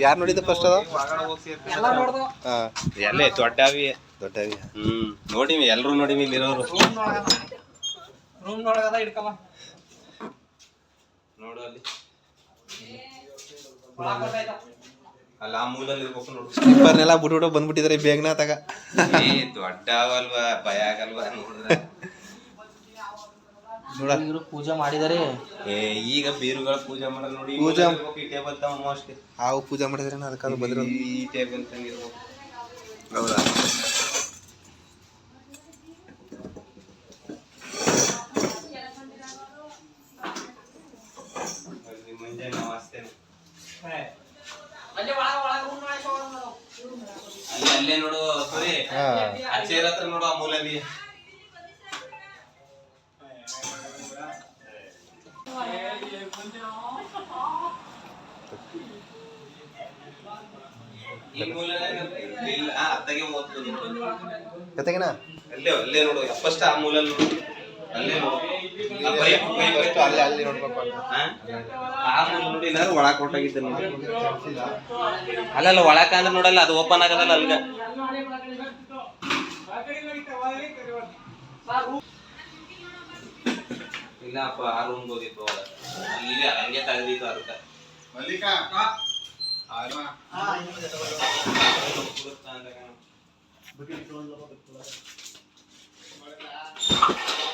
ಯಾರು ನೋಡಿದ ಫಸ್ಟ್ ಅದ? ಎಲ್ಲ ನೋಡ್ದು. ಹಾ. ಎಲ್ಲೇ ದೊಡ್ಡವಿ ದೊಡ್ಡ ಹ್ಮ್ ನೋಡಿವಿ ಎಲ್ಲರೂ ನೋಡಿವಿ ಇಲ್ಲಿರೋರು. ರೂಮ್ ನೋಡಗದ. ಹಿಡ್ಕವ ನೋಡು ಅಲ್ಲಿ? ಅಲ್ಲಿ ಆ ಮೂಲಲ್ಲಿ ಇರ್ಬೇಕು ನೋಡು. ಸ್ಲಿಪ್ಪರ್ನೆಲ್ಲ ಬಿಟ್ಬಿಟ್ಟು ಬಂದ್ಬಿಟ್ಟಿದ್ದಾರೆ ಬೇಗನ ತಗ ಏ ದೊಡ್ಡವಲ್ವಾ ಭಯ ಆಗಲ್ವಾ ನೋಡಿದ್ರೆ. ನೋಡ. ಇವ್ರು ಪೂಜೆ ಮಾಡಿದಾರೆ. ಏ ಈಗ ಬೀರುಗಳ ಪೂಜೆ ಮಾಡಲ್ಲ ನೋಡಿ ಪೂಜೆ- ಈ ಟೇಬಲ್ ತಮ್ಮ ಅಷ್ಟೇ ಹಾವು ಪೂಜೆ ಮಾಡಿದ್ರೆ ಅದಕ್ಕಾದ್ರು ಬಂದಿರೋದು ಈ ಟೇಬಲ್ ತಂಗಿರ್ಬೇಕು. ಹೌದಾ ಅಲ್ಲಿ ಮುಂಜಾನೆ ನಾವು ಅಷ್ಟೇನೆ ಅಲ್ಲಿ ಒಳಗ ಒಳಗ ರೂಮ್ ನೋಡಕ್ಕೆ ಹೋಗೋದು ನಾವು. ಅಲ್ಲಿ ಅಲ್ಲೇ ನೋಡು ಸರಿ ಆ ಚೇರ್ ಹತ್ರ ನೋಡು ಆ ಮೂಲಲ್ಲಿ ಜೊತೆಗಿನ? ಅಲ್ಲೇ ಅಲ್ಲೇ ನೋಡು ಫಸ್ಟ್ ಆ ಮೂಲಲ್ಲಿ ನೋಡು. ಅಲ್ಲೇ ಫಸ್ಟ್ ಅಲ್ಲಿ ಅಲ್ಲಿ ನೋಡ್ಬೇಕು ಹಾ? ಆ ರೂಮ್ ನೋಡಿ ಇಲ್ಲಾಂದ್ರೆ ಒಳಕ್ ಕೊಟ್ಟಾಗಿದ್ದೆ ನೋಡಿ. ಅಲ್ಲಲ್ಲ ಒಳಕ ಅಂದ್ರೆ ನೋಡಲ್ಲ ಅದು ಓಪನ್ ಆಗದಲ್ಲ ಅಲ್ಗ. ಇಲ್ಲಪ್ಪ ಆ ರೂಮ್ ಹೋಗಿತ್ತು ಒಳಗ ಅಲ್ಲಿ ಹಂಗೆ ತೆಗ್ದಿತ್ತು ಅದಕ್ಕೆ ಮಲ್ಲಿಕಾ? ಓಡ್ಬಿಟ್ಟಲ್ಲ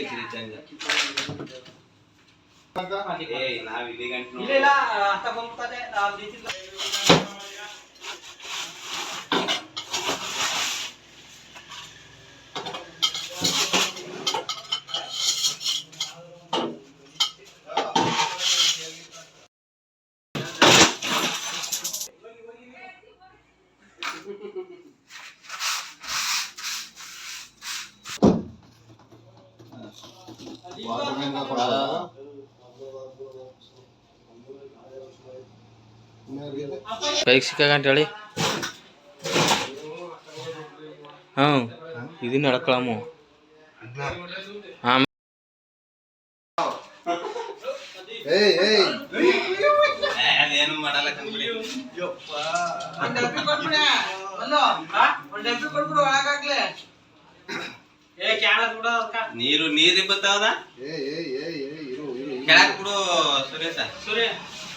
ಇದ್ರಿ ಚಂದ ಏ ನಾವ್ ಇಲ್ಲಿ ಗಂಟ ಇಲ್ಲ ಇಲ್ಲ ಅತ್ತ ಬಂದ್ಬಿಟ್ಟದೆ ಅಲ್ಲಿ ಕೈಗೆ ಸಿಕ್ಕಾಗಂತ ಹೇಳಿ. ಹಾಂ ಇದನ್ನ ಎಳ್ಕೊಳಮು. ಆಮೇಲೆ ಮಾಡಲ್ಲ ನೀರು ನೀರಿ ಬತ್ತಾವದ. ಕೆಳಕ್ ಬಿಡು ಸುರೇಶ. ಸೂರ್ಯ,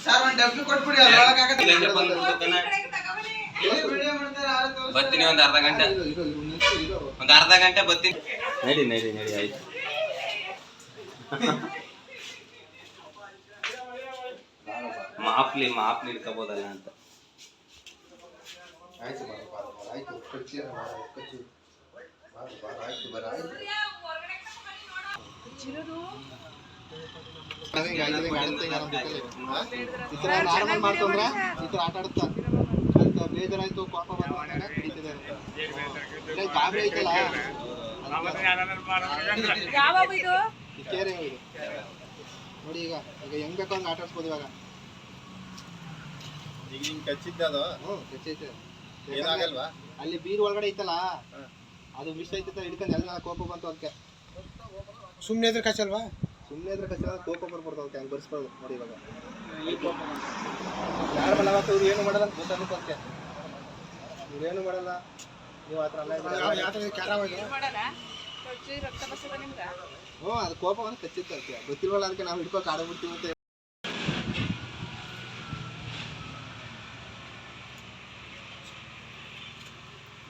ಸರ್ ಒಂದ್ ಡಬ್ಬಿ ಕೊಟ್ಬಿಡಿ ಬರ್ತೀನಿ ಒಂದ್ ಅರ್ಧ ಗಂಟೆ. ಒಂದ್ ಅರ್ಧ ಗಂಟೆ ಬರ್ತೀನಿ ನಡಿ ನಡಿ ನಡಿ ಆಯ್ತು. ಮಾಪ್ಲಿ ಮಾಪ್ಲಿ ಇಟ್ಕೋಬೋದಲ್ಲ ಅಂತ. ಆಯ್ತು ಆಯ್ತು ಕಚ್ಚಿ ಬಾರ ಆಯ್ತು ಈ ಥರ ನಾರ್ಮಲ್ ಮಾಡ್ಕೊಂಡ್ರ ಈ ಥರ ಆಟ ಆಡುತ್ತಾ ಅಂತ ಬೇಜಾರಾಯ್ತು ಕೋಪ. ಇಲ್ಲ, ಗಾಬರಿ ಐತಲ್ಲ ಕೇರೆ ಇದು ನೋಡಿ ಈಗ ಈಗ ಹೆಂಗ್ ಬೇಕೋ ಹಂಗ್ ಆಟ ಆಡ್ಸ್ಬೋದು ಇವಾಗ ಈಗ ನಿಂಗೆ ಕಚ್ಚಿದ್ದೆ ಅದು? ಹ್ಞೂ ಕಚ್ಚೈತೆ ಏನಾಗಲ್ವಾ? ಅಲ್ಲಿ ಬೀರ್ ಒಳಗಡೆ ಐತಲ್ಲ ಅದು ವಿಷ ಐತೆ ಹಿಡ್ಕೊಂಡು ಎಲ್ಲ ಕೋಪ ಬಂತು ಅದಕ್ಕೆ ಸುಮ್ಮನೆ ಇದ್ರೆ ಕಚ್ಚಲ್ವಾ? ಸುಮ್ಮನೆ ಇದ್ರೆ ಕಚ್ಚ ಕೋಪ ಬರ್ಬಾರ್ದು ಅದಕ್ಕೆ ಹಂಗೆ ಬರ್ಸ್ಬಾರ್ದು ನೋಡಿ ಇವಾಗ. ಯಾರು ಬಲ್ಲ ಅವತ್ತು ಇವ್ರು ಏನು ಮಾಡಲ್ಲ ಅಂತ ಗೊತ್ತಾಗುತ್ತೆ ಅದಕ್ಕೆ ಇವ್ರೇನು ಮಾಡಲ್ಲ. ನೀವು ಆ ಥರ ಅಲ್ಲ ಬರ್ತದ ನಿಮ್ಗ ಹ್ಞೂ ಅದು ಕೋಪ ಒಂದು ಕಚ್ಚಿತ್ತು ಅದಕ್ಕೆ ಗೊತ್ತಿಲ್ವಲ್ಲ ಅದಕ್ಕೆ ನಾವು ಹಿಡ್ಕೊಂಡು ಆಡಬಿಡ್ತೀವಿ ಅಂತ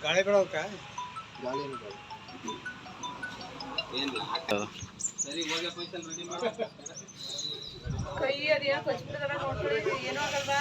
ಗಾಳಿ ಬಿಡೋಕ? ಕೈ ಅದ್ಯಾಕೆ ಏನೋ ಆಗಲ್ವಾ?